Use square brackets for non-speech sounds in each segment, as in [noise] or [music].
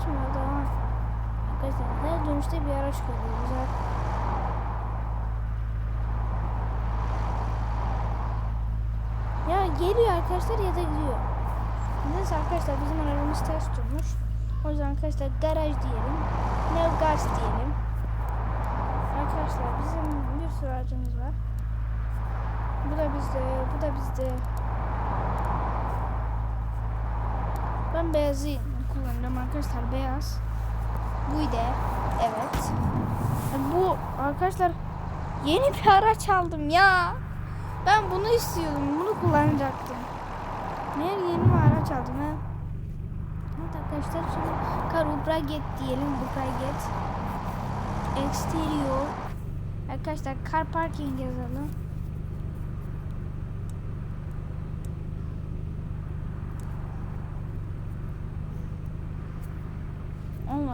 vardı ama arkadaşlar her dönüşte bir araç görüyoruz. Ya geliyor arkadaşlar ya da gidiyor. Neyse arkadaşlar bizim arabamız ters durmuş. O yüzden arkadaşlar garaj diyelim. Nevgas diyelim. Arkadaşlar bizim bir sürü aracımız var. Bu da bizde, bu da bizde. Ben beyazı kullanacağım arkadaşlar beyaz. Bu de evet. Bu arkadaşlar yeni bir araç aldım ya. Ben bunu istiyordum. Bunu kullanacaktım. Meğer yeni bir araç aldım ha. Evet arkadaşlar şimdi Karubraget diyelim. Bubraget. Exterior. Arkadaşlar car parking yazalım.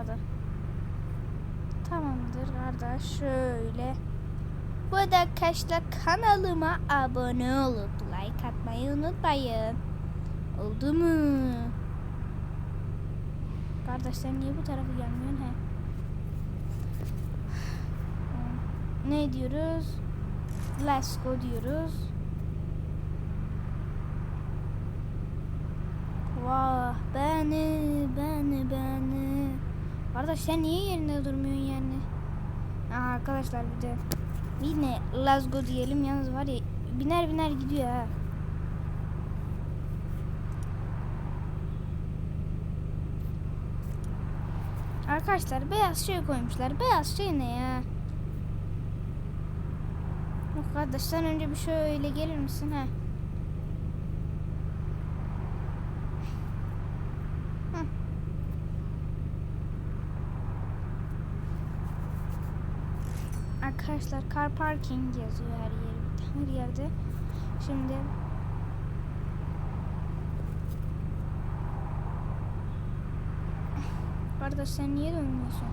Olmadı. Tamamdır kardeş. Şöyle. Bu arada arkadaşlar kanalıma abone olup like atmayı unutmayın. Oldu mu? Kardeşler niye bu tarafa gelmiyorsun he? Ne diyoruz? Let's go diyoruz. Vah beni beni beni. Kardeş sen niye yerinde durmuyorsun yani? Aa, arkadaşlar bir de yine let's go diyelim yalnız var ya biner biner gidiyor ha. Arkadaşlar beyaz şey koymuşlar. Beyaz şey ne ya? Yok kardeş sen önce bir şöyle gelir misin ha? Hı. Arkadaşlar car parking yazıyor her yer, her yerde. Şimdi [laughs] Kardeş sen niye dönmüyorsun?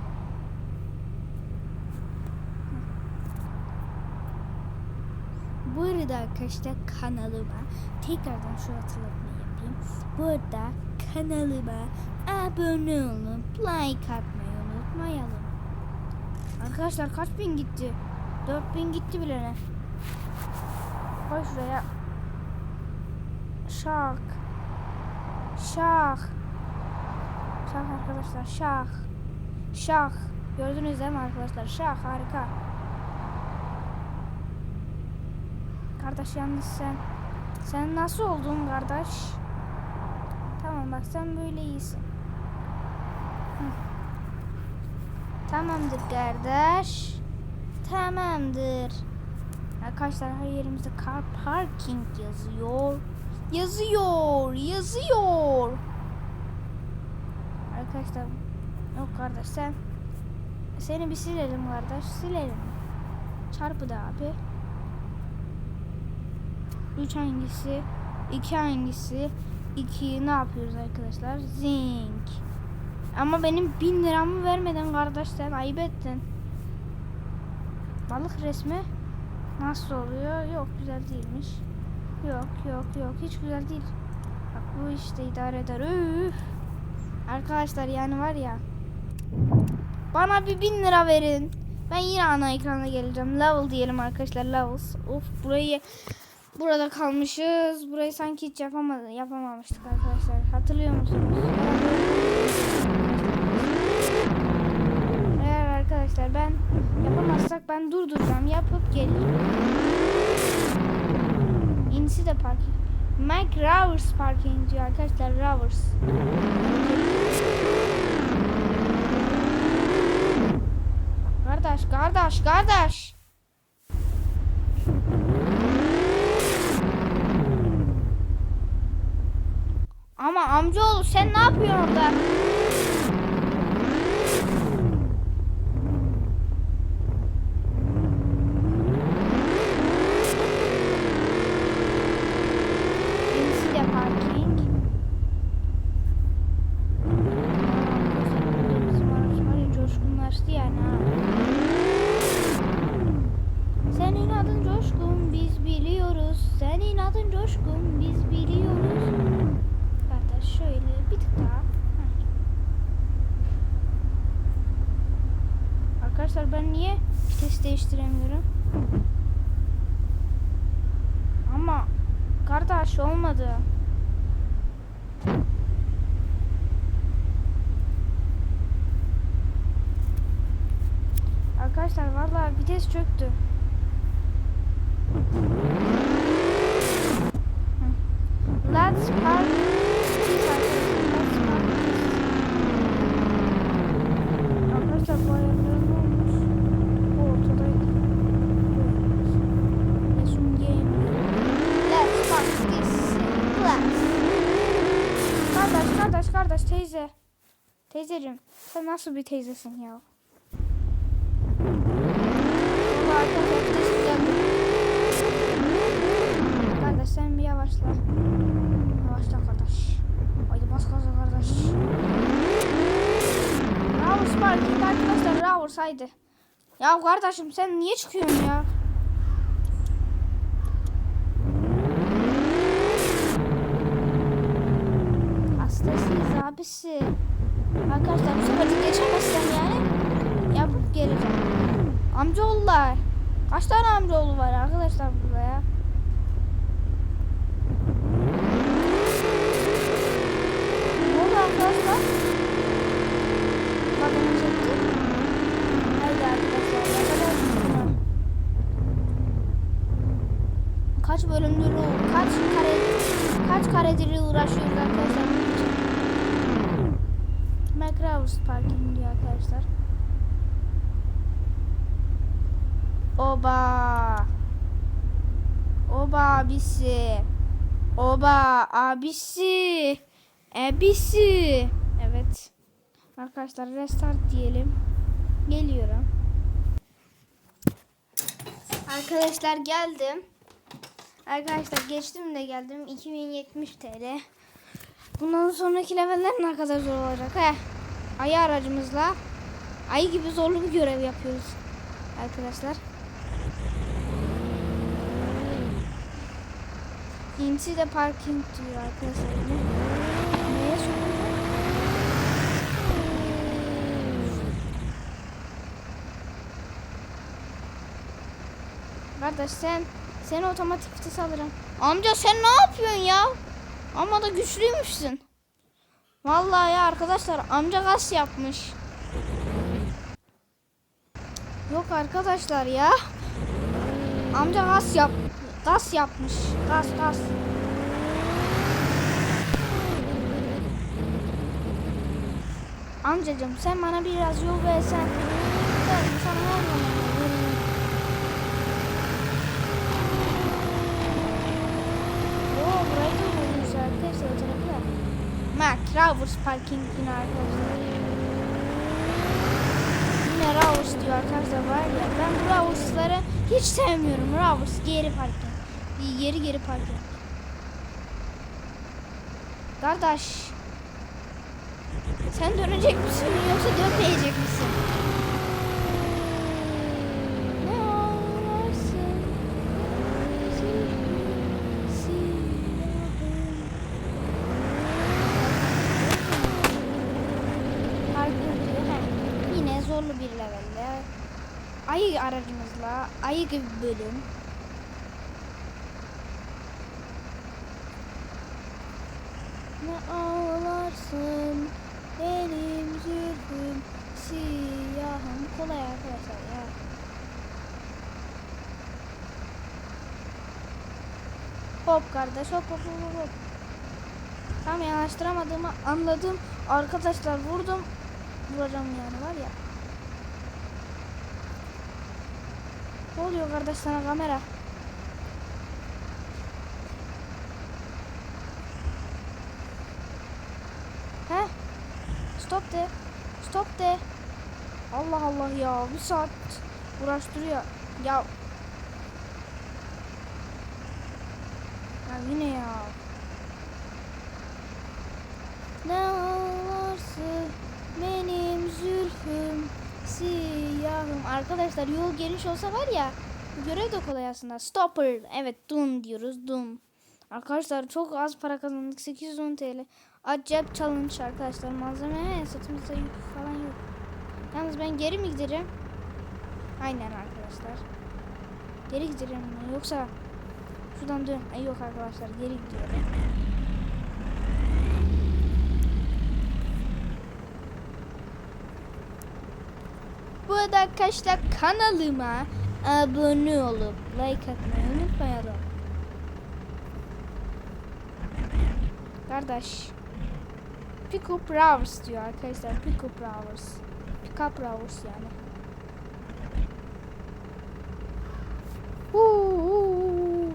Bu arada arkadaşlar kanalıma tekrardan şu hatırlatmayı yapayım. Bu arada kanalıma abone olup like atmayı unutmayalım. Arkadaşlar kaç bin gitti? 4000 gitti bile? Koy şuraya. Şak. Şak. Şah arkadaşlar şah. Şah. Gördünüz değil mi arkadaşlar? Şah harika. Kardeş yalnız sen sen nasıl oldun kardeş? Tamam bak sen böyle iyisin. Hı. Tamamdır kardeş. Tamamdır. Arkadaşlar her yerimizde car parking yazıyor. Yazıyor, yazıyor. Arkadaşlar yok kardeş sen seni bir silelim kardeş silelim. Çarpı da abi. 3 hangisi? 2 hangisi? 2 ne yapıyoruz arkadaşlar? Zinc. Ama benim 1000 liramı vermeden kardeş sen ayıp ettin. Balık resmi nasıl oluyor? Yok güzel değilmiş. Yok yok yok hiç güzel değil. Bak bu işte idare eder. Üf. Arkadaşlar yani var ya. Bana bir bin lira verin. Ben yine ana ekrana geleceğim. Level diyelim arkadaşlar. Levels. Of burayı burada kalmışız. Burayı sanki hiç yapamadı, yapamamıştık arkadaşlar. Hatırlıyor musunuz? Arkadaşlar ben yapamazsak ben durduracağım. Yapıp gelirim. İnisi de parking. Mike Rowers parking diyor arkadaşlar. Rowers. Kardeş, kardeş, kardeş. Ama amcaoğlu sen ne yapıyorsun orada? Yenisi de parking. Bizim araç var ya coşkunlaştı yani ha. Senin adın Coşkun biz biliyoruz. Senin adın Coşkun biz biliyoruz. Kardeş şöyle bir tık daha. Heh. Arkadaşlar ben niye vites değiştiremiyorum? Ama kardeş olmadı. Arkadaşlar vallahi vites çöktü. Let's park this arkadaşlar. Let's park this. Arkadaşlar bu ayarlar ne olmuş? Bu ortadaydı. Resume game. Let's park this class. Kardeş kardeş kardeş teyze. Teyzeciğim sen nasıl bir teyzesin ya? Kardeş sen bir yavaşla. Yavaşla kardeş. Haydi bas gaza kardeş. Raus parking arkadaşlar Raus haydi. Ya kardeşim sen niye çıkıyorsun ya? Hastasıyız abisi. Arkadaşlar bu sefer geçemezsem yani yapıp geleceğim. Amcaoğullar. Kaç tane amcaoğlu var arkadaşlar burada ya? Ne oldu arkadaşlar? Bakın çekti. Haydi arkadaşlar yakalayalım. Kaç bölümdür o- kaç kare kaç karedir uğraşıyoruz arkadaşlar McRaeus Parking diyor arkadaşlar. Oba. Oba abisi. Oba abisi. Abisi. Evet. Arkadaşlar restart diyelim. Geliyorum. Arkadaşlar geldim. Arkadaşlar geçtim de geldim. 2070 TL. Bundan sonraki leveller ne kadar zor olacak he? Ayı aracımızla ayı gibi zorlu bir görev yapıyoruz arkadaşlar. İnci de parking diyor arkadaşlar. Neye soracağım? Kardeş sen seni otomatik vites alırım. Amca sen ne yapıyorsun ya? Ama da güçlüymüşsün. Vallahi ya arkadaşlar amca gaz yapmış. Yok arkadaşlar ya. Amca gaz yap. Gaz yapmış. Gaz gaz. Amcacım sen bana biraz yol versen. Ben sana ne olur? Oo burayı da bulmuş arkadaşlar o tarafı. Mac, Ravers Parking yine arkadaşlar. Yine Ravers diyor arkadaşlar var ya. Ben bu Ravers'ları hiç sevmiyorum. Ravers geri parking. Geri geri parking. Kardeş. Sen dönecek misin yoksa dönmeyecek misin? Ne ağlarsın? Yine zorlu bir levelde. Ayı aracımızla ayı gibi bölüm. Ne ağlarsın benim zülfüm siyahım. Kolay arkadaşlar ya. Hop kardeş hop hop hop hop. Tam yanaştıramadığımı anladım. Arkadaşlar vurdum. Vuracağım yani var ya. Ne oluyor kardeş sana kamera? He? Stop de. Stop de. Allah Allah ya. Bir saat uğraştırıyor. Ya. Ya yine ya. Ne ağlarsın benim zülfüm siyahım. Arkadaşlar yol geniş olsa var ya görev de kolay aslında. Stopper. Evet Doom diyoruz. Doom. Arkadaşlar çok az para kazandık. 810 TL. Acayip challenge arkadaşlar. Malzeme he, satımızda falan yok. Yalnız ben geri mi gideceğim? Aynen arkadaşlar. Geri gidelim mi? Yoksa şuradan dön. Ay yok arkadaşlar geri gidiyorum. Bu arada arkadaşlar kanalıma abone olup like atmayı unutmayalım. Kardeş. Pick up Browers diyor arkadaşlar. Pick up Browers. Pick up Browers yani. Huu.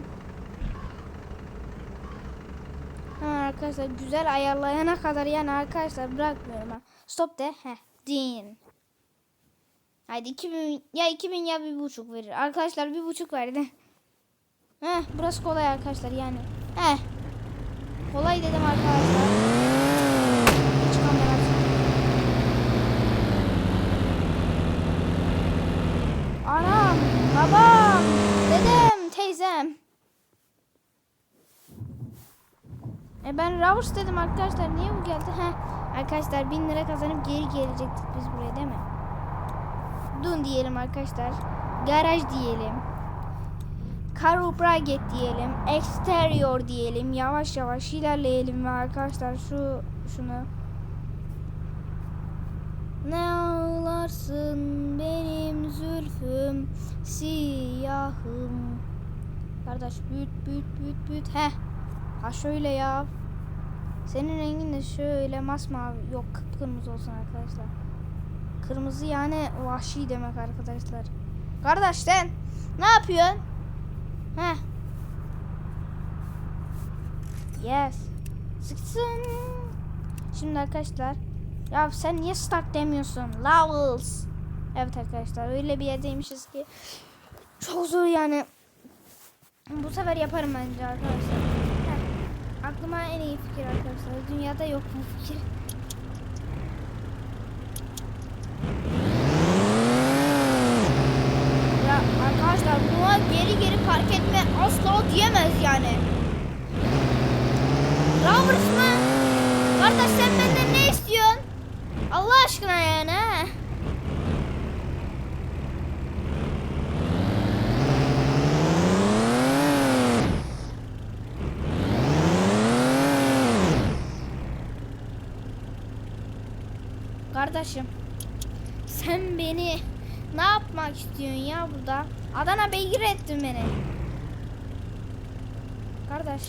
Ha, arkadaşlar güzel ayarlayana kadar yani arkadaşlar bırakmıyorum ha. Stop de. Heh. Din. Haydi 2000 ya 2000 ya bir buçuk verir. Arkadaşlar bir buçuk verdi. Heh burası kolay arkadaşlar yani. Heh. Kolay dedim arkadaşlar. Anam, babam, dedem, teyzem. E ben Raus dedim arkadaşlar. Niye bu geldi? Heh. Arkadaşlar 1000 lira kazanıp geri gelecektik biz buraya değil mi? Dun diyelim arkadaşlar. Garaj diyelim. Karo Braget diyelim. Exterior diyelim. Yavaş yavaş ilerleyelim ve arkadaşlar şu şunu ne ağlarsın benim zülfüm siyahım. Kardeş büyüt büyüt büyüt büyüt. Heh. Ha şöyle ya. Senin rengin de şöyle masmavi. Yok kıpkırmızı olsun arkadaşlar. Kırmızı yani vahşi demek arkadaşlar. Kardeş sen ne yapıyorsun? Heh. Yes. Sıksın. Şimdi arkadaşlar. Ya sen niye start demiyorsun? Levels. Evet arkadaşlar öyle bir yerdeymişiz ki. Çok zor yani. Bu sefer yaparım bence arkadaşlar. Aklıma en iyi fikir arkadaşlar. Dünyada yok bu fikir. Ya arkadaşlar buna geri geri park etme asla diyemez yani. Roberts mı? Kardeş sen benden ne istiyorsun? Allah aşkına yani ha? Kardeşim beni ne yapmak istiyorsun ya burada? Adana beygir ettin beni. Kardeş.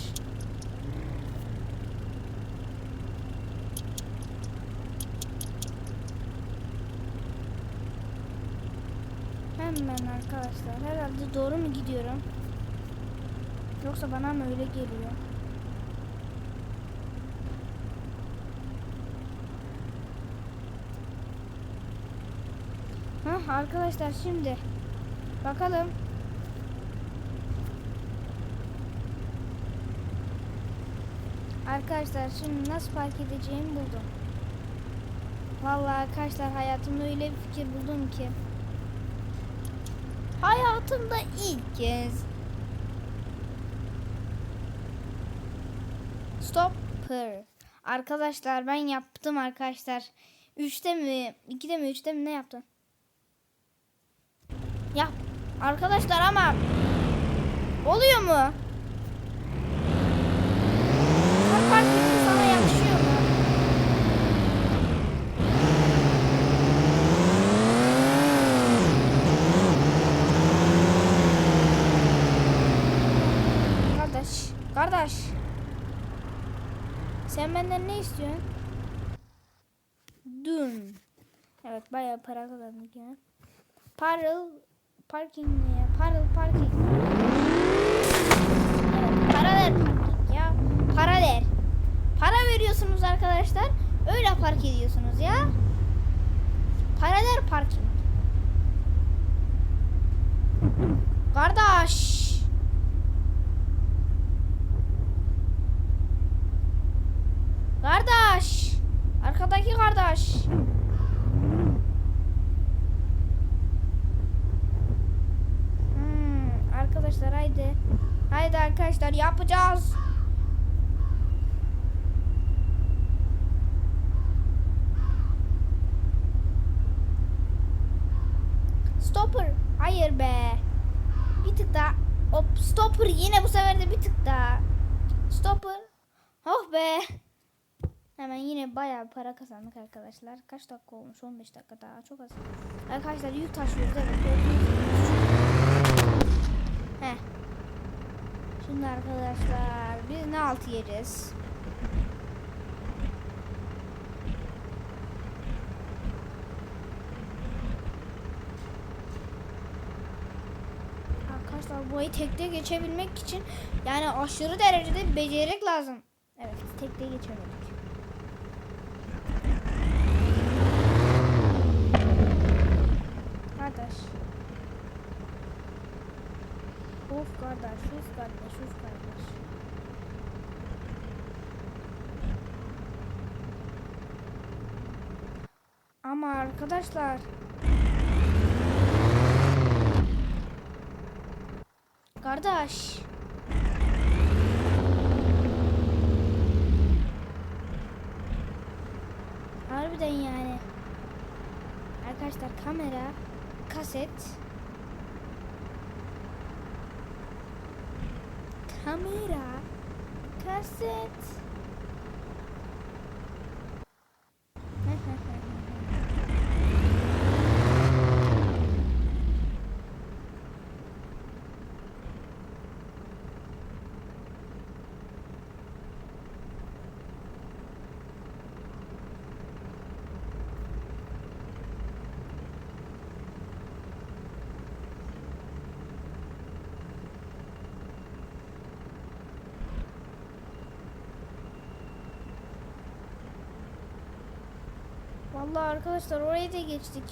Hemen arkadaşlar. Herhalde doğru mu gidiyorum? Yoksa bana mı öyle geliyor? Arkadaşlar şimdi bakalım. Arkadaşlar şimdi nasıl park edeceğimi buldum. Vallahi arkadaşlar hayatımda öyle bir fikir buldum ki. Hayatımda ilk kez. Stopper. Arkadaşlar ben yaptım arkadaşlar. Üçte mi? ikide mi? Üçte mi? Ne yaptın? Ya arkadaşlar ama oluyor mu? Kar park etme sana yakışıyor? Kardeş, kardeş. Sen benden ne istiyorsun? Dün. Evet bayağı para kazandık yine. Parıl parking ne ya? Parıl parking. Evet, para ver parking ya. Para ver. Para veriyorsunuz arkadaşlar. Öyle park ediyorsunuz ya. Para ver parking. Kardeş. Kardeş. Arkadaki kardeş. Arkadaşlar haydi. Haydi arkadaşlar yapacağız. stopper. Hayır be. Bir tık daha. Hop stopper yine bu sefer de bir tık daha. Stopper. Oh be. Hemen yine bayağı para kazandık arkadaşlar. Kaç dakika olmuş? 15 dakika daha. Çok az. Arkadaşlar yük taşıyoruz evet. Heh. Şimdi arkadaşlar biz ne altı yeriz? Arkadaşlar burayı tekte geçebilmek için yani aşırı derecede becerek lazım. Evet tekte geçemedik. Kardeş. Uf kardeş, uf kardeş, uf kardeş. Ama arkadaşlar Kardeş. Harbiden yani. Arkadaşlar kamera, kaset. Kamera, kaset. Vallahi arkadaşlar orayı da geçtik.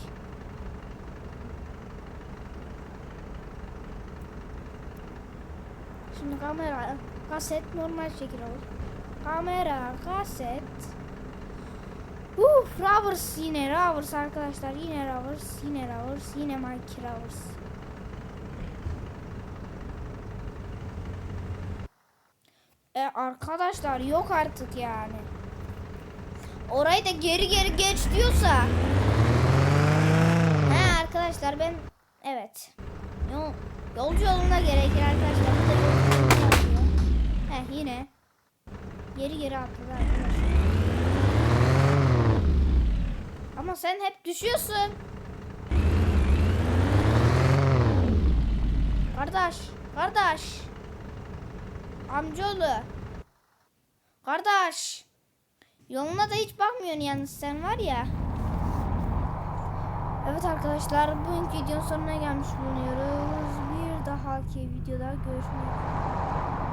Şimdi kamera, kaset normal şekil olur. Kamera, kaset. Uf, Rovers yine Rovers arkadaşlar. Yine Rovers, yine Rovers, yine Mike Rovers. E arkadaşlar yok artık yani. Orayı da geri geri geç diyorsa. He arkadaşlar ben evet. Yol, yolcu yoluna gerekir arkadaşlar. Bu. He yine. Geri geri atladı arkadaşlar. Ama sen hep düşüyorsun. Kardeş, kardeş. Amcaoğlu. Kardeş. Yoluna da hiç bakmıyorsun yalnız sen var ya. Evet arkadaşlar bugünkü videonun sonuna gelmiş bulunuyoruz. Bir dahaki videoda görüşmek üzere.